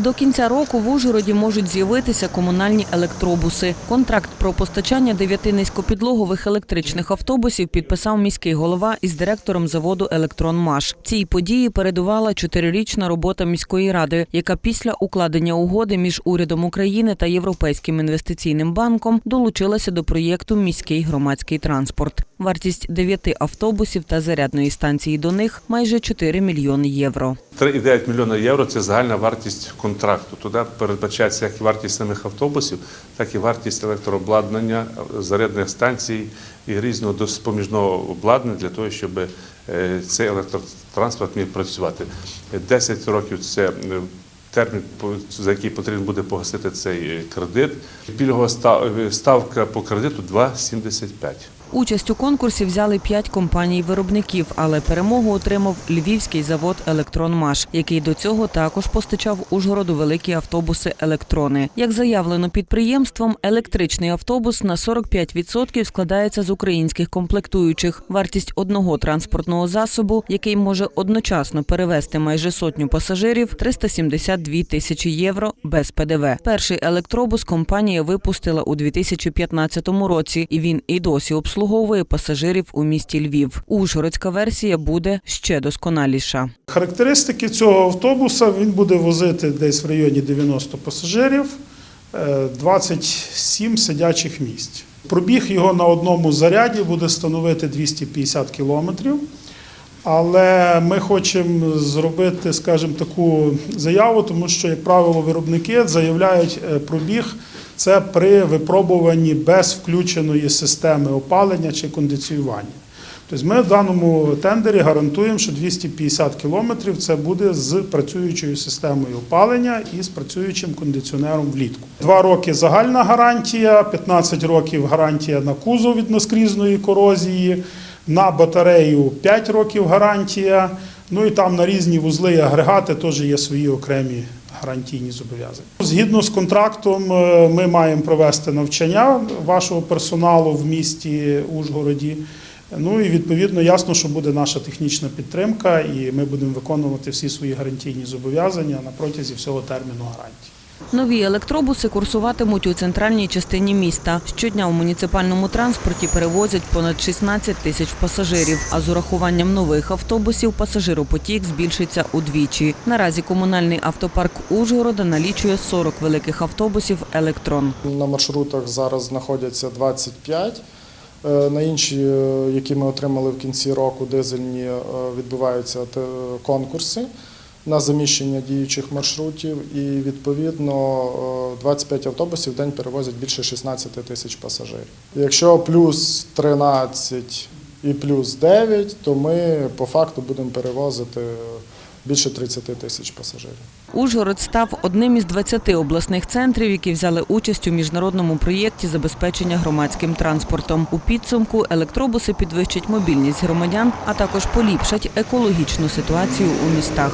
До кінця року в Ужгороді можуть з'явитися комунальні електробуси. Контракт про постачання дев'яти низькопідлогових електричних автобусів підписав міський голова із директором заводу Електронмаш. Цій події передувала чотирирічна робота міської ради, яка після укладення угоди між урядом України та Європейським інвестиційним банком долучилася до проєкту Міський громадський транспорт. Вартість дев'яти автобусів та зарядної станції до них майже 4 мільйони євро. 3,9 мільйона євро це загальна вартість контракту. Туди передбачається як вартість самих автобусів, так і вартість електрообладнання, зарядних станцій і різного допоміжного обладнання для того, щоб е, цей електротранспорт міг працювати. 10 років це е, термін, за який потрібно буде погасити цей е, кредит. Пільгова е, ставка по кредиту 2,75. Участь у конкурсі взяли п'ять компаній-виробників, але перемогу отримав львівський завод Електронмаш, який до цього також постачав Ужгороду великі автобуси електрони. Як заявлено підприємством, електричний автобус на 45% складається з українських комплектуючих. Вартість одного транспортного засобу, який може одночасно перевезти майже сотню пасажирів, 372 тисячі євро без ПДВ. Перший електробус компанія випустила у 2015 році, і він і досі обслуговує пасажирів у місті Львів. Ужгородська версія буде ще досконаліша. Характеристики цього автобуса він буде возити десь в районі 90 пасажирів, е, 27 сидячих місць. Пробіг його на одному заряді буде становити 250 кілометрів. Але ми хочемо зробити, скажімо, таку заяву, тому що, як правило, виробники заявляють е, пробіг це при випробуванні без включеної системи опалення чи кондиціювання. Тобто ми в даному тендері гарантуємо, що 250 кілометрів це буде з працюючою системою опалення і з працюючим кондиціонером влітку. Два роки загальна гарантія, 15 років гарантія на кузов від наскрізної корозії, на батарею 5 років гарантія. Ну і там на різні вузли і агрегати теж є свої окремі гарантійні зобов'язання. Згідно з контрактом, е, ми маємо провести навчання вашого персоналу в місті Ужгороді. Ну і відповідно ясно, що буде наша технічна підтримка, і ми будемо виконувати всі свої гарантійні зобов'язання на протязі всього терміну гарантії. Нові електробуси курсуватимуть у центральній частині міста. Щодня у муніципальному транспорті перевозять понад 16 тисяч пасажирів. А з урахуванням нових автобусів пасажиропотік збільшиться удвічі. Наразі комунальний автопарк Ужгорода налічує 40 великих автобусів електрон. На маршрутах зараз знаходяться 25. Е, На інші, е, які ми отримали в кінці року, дизельні, е, відбуваються конкурси на заміщення діючих маршрутів. І відповідно е, 25 автобусів в день перевозять більше 16 тисяч пасажирів. Якщо плюс 13 і плюс 9, то ми по факту будемо перевозити більше 30 тисяч пасажирів. Ужгород став одним із 20 обласних центрів, які взяли участь у міжнародному проєкті забезпечення громадським транспортом. У підсумку електробуси підвищать мобільність громадян, а також поліпшать екологічну ситуацію у містах.